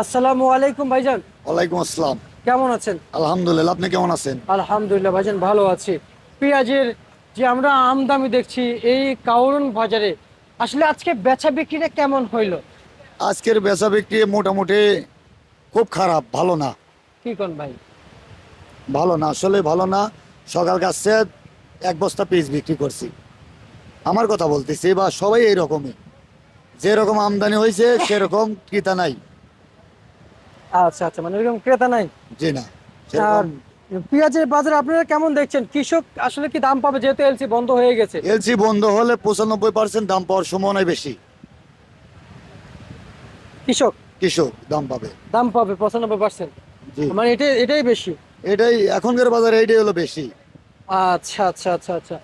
আসসালামু আলাইকুম ভাইজান। ওয়ালাইকুম আসসালাম। কেমন আছেন? আলহামদুলিল্লাহ আপনি কেমন আছেন? আলহামদুলিল্লাহ ভাইজান ভালো আছি। পেঁয়াজের যে আমরা আমদামি দেখছি এই কাউরন বাজারে আসলে আজকে বেচা বিক্রিটা কেমন হইল? আজকের বেচা বিক্রি মোটামুটি খুব খারাপ ভালো না। কি কোন ভাই? ভালো না আসলে ভালো না। সকাল কাছে এক বস্তা পিস বিক্রি করছি। আমার কথা বলতেছি বা সবাই এইরকমই। যেরকম আমদানি হয়েছে সেরকম ক্রেতা নাই। আচ্ছা আচ্ছা মানে এরকম ক্রেতা নাই? জি না আর পেঁয়াজের বাজারে আপনারা কেমন দেখছেন? কৃষক আসলে কি দাম পাবে? যেহেতু এলসি বন্ধ হয়ে গেছে। এলসি বন্ধ হলে পঁচানব্বই পার্সেন্ট দাম পাওয়ার সম্ভাবনা বেশি। কৃষক? কৃষক দাম পাবে। দাম পাবে পঁচানব্বই পার্সেন্ট মানে এটাই এটাই বেশি? এটাই এখনকার বাজারে এইটাই হলো বেশি। আচ্ছা আচ্ছা আচ্ছা আচ্ছা।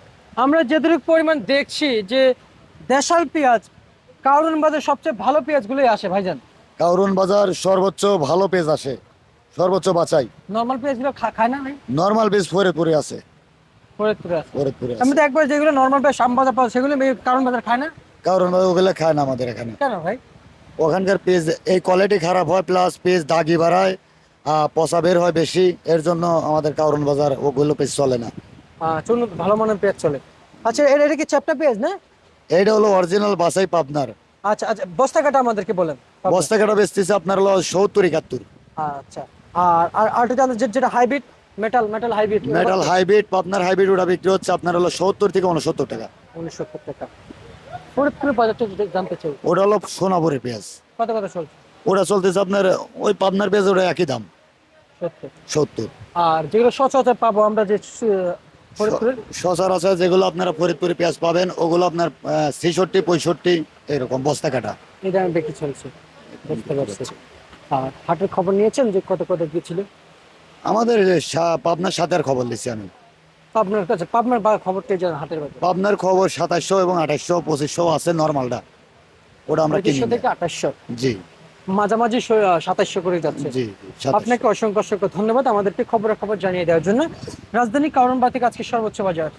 আমরা যেটুকু পরিমাণ দেখছি যে দেশাল পেঁয়াজ কারণ বাজার সবচেয়ে ভালো পেঁয়াজগুলোই আসে ভাইজান। কাউরন বাজার সর্বোচ্চ ভালো পেজ আসে সর্বোচ্চ বাছাই। নর্মাল পেঁয়াজগুলো খা- খায় না ভাই? নর্মাল পেজ ফরিদপুরে আছে। ফরিদপুরে আছে। ফরিদপুরে আমি তো একবার যেগুলো নর্মাল পেঁয়াজ শ্যাম বাজার পাওয়া সেগুলো কারণ বাজার খায় না? কারণ ওগুলো খায় না আমাদের এখানে। কেন ভাই? ওখানকার পেজ এই কোয়ালিটি খারাপ হয় প্লাস পেজ দাগি বাড়ায় আহ, পচা বের হয় বেশি এর জন্য আমাদের কারণ বাজার ওগুলো পেজ চলে না। উন্নত ভালো মানের পেজ চলে। আচ্ছা এটা এটা কি চ্যাপটা পেজ না? এইটা হলো অরিজিনাল বাসাই পাবনার। আচ্ছা আচ্ছা বস্তা কাটা আমাদেরকে বলেন বস্তা কাটা বেচতেছে আপনার হলো সত্তর একাত্তর। আচ্ছা আর আর যেটা hybrid metal metal hybrid metal hybrid পাবনার হাইব্রিড ওটা বিক্রি হচ্ছে আপনার হলো সত্তর থেকে উনসত্তর টাকা। উনিশশো টাকা। ফরিদপুরের বাজারটা যদি জানতে চাই। ওটা হলো সোনাপুরের পেঁয়াজ। কত কত চলছে? ওটা চলতেছে আপনার ওই পাবনার পেঁয়াজ ওটা একই দাম। সত্তর। আর যেগুলো সচরাচর পাবো আমরা যে সচরাচর যেগুলো আপনারা ফরিদপুরে পেঁয়াজ পাবেন ওগুলো আপনার ছেষট্টি পঁয়ষট্টি এরকম বস্তা কাটা। এই দামে বিক্রি চলছে। বুঝতে পারছি। আর হাটের খবর নিয়েছেন যে কত কত গিয়েছিল আমাদের সা- পাবনার সাথে খবর নিচ্ছি আমি। পাবনার কাছে পাবনার বা খবরটা জানেন হাটের বাজার। পাবনার খবর সাতাশশো এবং আঠাশশো পঁচিশশো আছে নর্মালটা। ওটা আমরা কিনি থেকে আঠাশশো। জি। মাঝামাঝি সাতাশশো করে যাচ্ছে। আপনাকে অসংখ্য অসংখ্য ধন্যবাদ আমাদেরকে খবরের খবর জানিয়ে দেওয়ার জন্য। রাজধানী কারণ বাতিক আজকে সর্বোচ্চ বাজার।